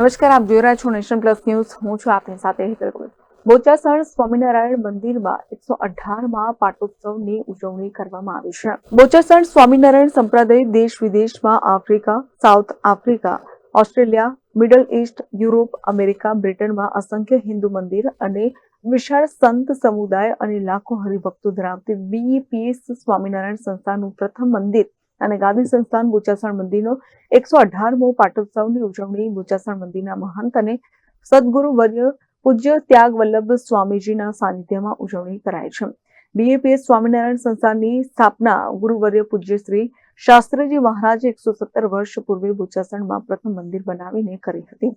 નમસ્કાર, આપ જોઈ રહ્યા છો નેશન પ્લસ ન્યૂઝ. હું છું આપની સાથે હેતલ ભગત. બોચાસણ સ્વામિનારાયણ મંદિરમાં એકસો અઢારમાં પાટોત્સવની ઉજવણી કરવામાં આવી છે. બોચાસણ સ્વામિનારાયણ સંપ્રદાય દેશ વિદેશમાં Africa, South Africa, Australia, Middle East, Europe, America, બ્રિટનમાં અસંખ્ય હિન્દુ મંદિર અને વિશાળ સંત સમુદાય અને લાખો હરિભક્તો ધરાવતી બીઈપીએસ સ્વામિનારાયણ સંસ્થાનું પ્રથમ મંદિર અને ગાદી સંસ્થાન બુચાસણ મંદિરનો એકસો અઢારમો પાટોત્સવની ઉજવણી બુચાસણ મંદિરના મહંત અને સદગુરુ વર્ય પૂજ્ય ત્યાગ વલ્લભ સ્વામીજીના સાનિધ્યમાં ઉજવણી કરાય છે. બીએપીએસ સ્વામિનારાયણ સંસ્થાનની સ્થાપના ગુરુવર્ય પૂજ્ય શ્રી શાસ્ત્રીજી મહારાજે એકસો સત્તર વર્ષ પૂર્વે બુચાસણમાં પ્રથમ મંદિર બનાવીને કરી હતી.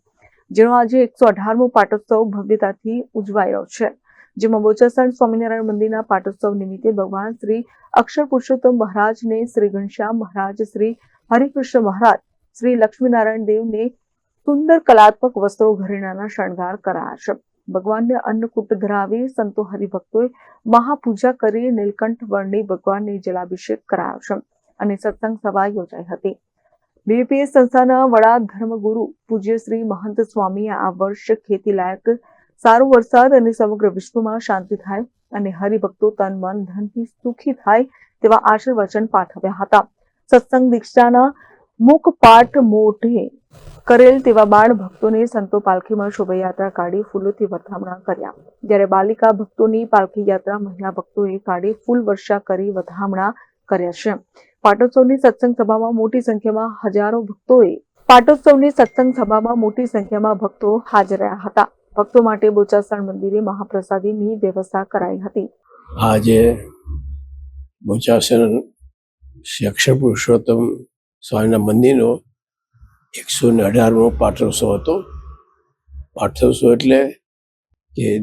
જેનો આજે એકસો અઢારમો પાટોત્સવ ભવ્યતાથી ઉજવાયો છે. જેમાં બોચાસણ સ્વામિનારાયણ મંદિરના પાટોત્સવ નિમિત્તે ભગવાન શ્રી અક્ષર પુરુષોત્તમ મહારાજને શ્રી ઘનશ્યામ મહારાજ, શ્રી હરિકૃષ્ણ મહારાજ, શ્રી લક્ષ્મીનારાયણ દેવને સુંદર કલાત્મક વસ્ત્રો ઘરેણાના શણગાર કરાયા છે. ભગવાનને અન્નકૂટ ધરાવી સંતો હરિભક્તોએ મહાપૂજા કરી નીલકંઠ વર્ણી ભગવાનને જલાભિષેક કરાયો છે અને સત્સંગ સભા યોજાઈ હતી. બીપીએસ સંસ્થાના વડા ધર્મગુરુ પૂજ્ય શ્રી મહંત સ્વામીએ આ વર્ષ ખેતી લાયક સારો વરસાદ અને સમગ્ર વિશ્વમાં શાંતિ થાય અને હરિભક્તો તન મન ધનથી સુખી થાય તેવા આશીર્વચન પાઠવ્યા હતા. સત્સંગ દીક્ષાના મુખ પાઠ મોઢે કરેલ તેવા બાળ ભક્તોને સંતો પાલખીમાં શોભાયાત્રા કાઢી ફૂલોથી વધામણા કર્યા. જ્યારે બાલિકા ભક્તોની પાલખી યાત્રા મહિલા ભક્તોએ કાઢી ફૂલ વર્ષા કરી વધામણા કર્યા છે. પાટોત્સવની સત્સંગ સભામાં મોટી સંખ્યામાં હજારો ભક્તોએ પાટોત્સવની સત્સંગ સભામાં મોટી સંખ્યામાં ભક્તો હાજર રહ્યા હતા. ભક્તો માટે બોચાસણ મંદિરે મહાપ્રસાદીની વ્યવસ્થા કરાઈ હતી. આજે બોચાસણ શ્રી અક્ષર પુરુષોત્તમ સ્વામીના મંદિરનો એકસો ને અઢારમો પાઠોત્સવ હતો. પાઠોત્સવ એટલે કે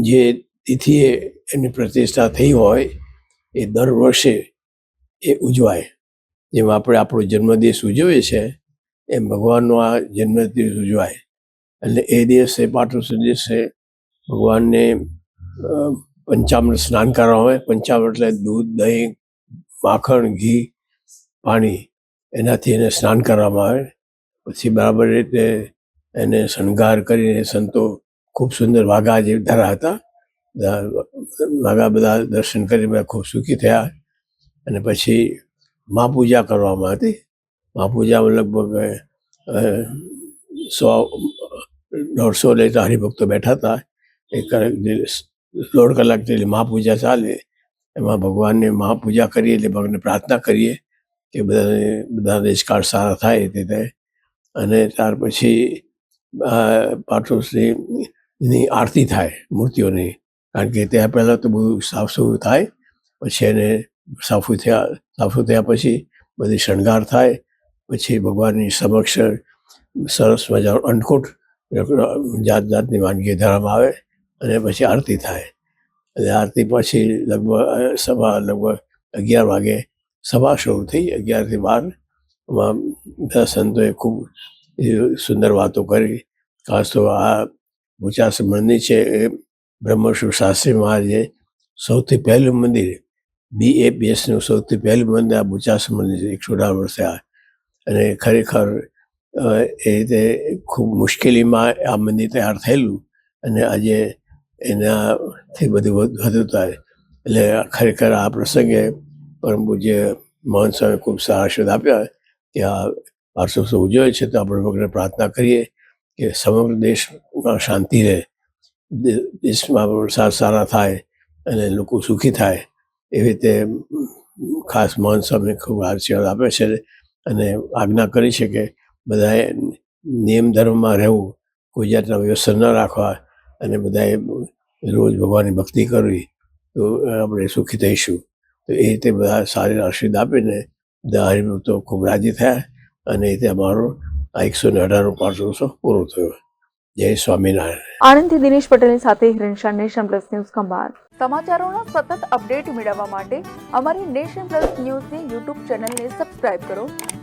જે તિથિએ એની પ્રતિષ્ઠા થઈ હોય એ દર વર્ષે એ ઉજવાય. જેમ આપણે આપણો જન્મદિવસ ઉજવીએ છીએ, એમ ભગવાનનો આ જન્મદિવસ ઉજવાય. એટલે એ દિવસે પાઠોત્સવ દિવસે ભગવાનને પંચામૃત સ્નાન કરવામાં આવે પંચામૃત એટલે દૂધ દહીં માખણ ઘી પાણી એનાથી એને સ્નાન કરવામાં આવે પછી બરાબર રીતે એને શણગાર કરીને સંતો ખૂબ સુંદર વાઘા જે ધરા હતા વાઘા બધા દર્શન કરી બધા ખૂબ સુખી થયા અને પછી મા પૂજા કરવામાં હતી મા પૂજામાં લગભગ સો દોઢસો લેતા હરિભક્તો બેઠા હતા. એક દોઢ કલાક જેટલી મહાપૂજા ચાલે, એમાં ભગવાનને મહાપૂજા કરીએ એટલે ભગવાનને પ્રાર્થના કરીએ કે બધાને બધા દેશકાળ સારા થાય તે થાય અને ત્યાર પછી પાઠોશ્રીની આરતી થાય મૂર્તિઓની. કારણ કે ત્યાં પહેલાં તો બધું સાફસૂફ થાય, પછી એને સાફું થયા સાફું થયા પછી બધી શણગાર થાય, પછી ભગવાનની સમક્ષ સરસ મજાનો અન્નકૂટ જાત જાતની વાનગી ધરવામાં આવે અને પછી આરતી થાય. અને આરતી પછી લગભગ સભા લગભગ અગિયાર વાગે સભા શરૂ થઈ, અગિયારથી બાર. એમાં બધા સંતોએ ખૂબ સુંદર વાતો કરી. ખાસ તો આ ભૂચાસ મંદિર છે એ બ્રહ્મશ્રી શાસ્ત્રી મહારાજે સૌથી પહેલું મંદિર, બી એ નું સૌથી પહેલું મંદિર આ ભૂચાસ મંદિર છે. એકસો અઢાર વર્ષે આ. અને ખરેખર એ રીતે ખૂબ મુશ્કેલીમાં આ મંદિર તૈયાર થયેલું અને આજે એનાથી બધું વધ- થાય. એટલે ખરેખર આ પ્રસંગે પરમ પૂજ્ય મહંત સ્વામી ખૂબ આશીર્વાદ આપ્યા કે આ પાર્શ્વ ઉજવે છે તો આપણે વગેરે પ્રાર્થના કરીએ કે સમગ્ર દેશમાં શાંતિ રહે. દેશમાં વરસાદ સારા થાય અને લોકો સુખી થાય એવી રીતે ખાસ મહંત સ્વામી ખૂબ આશીર્વાદ આપે છે અને આજ્ઞા કરી છે કે બધાએ નિયમ ધર્મમાં રહેવું કોઈ જાતના વ્યસન ન રાખવા અને બધાએ રોજ ભગવાનની ભક્તિ કરવી તો આપણે સુખી થઈશું. તો એ રીતે બધા સારી આશીર્વાદ આપીને બધા હરિભક્તો ખૂબ રાજી થયા અને એ રીતે અમારો આ એકસો ને અઢારનો પાઠોત્સવ પૂરો થયો. જય સ્વામિનારાયણ. આણંદથી દિનેશ પટેલની સાથે Hiranshah Nation Plus News Khambhat. સમાચારોનો સતત અપડેટ મેળવવા માટે અમારી નેશન પ્લસ ન્યૂઝની યુટ્યુબ ચેનલને સબસ્ક્રાઇબ કરો.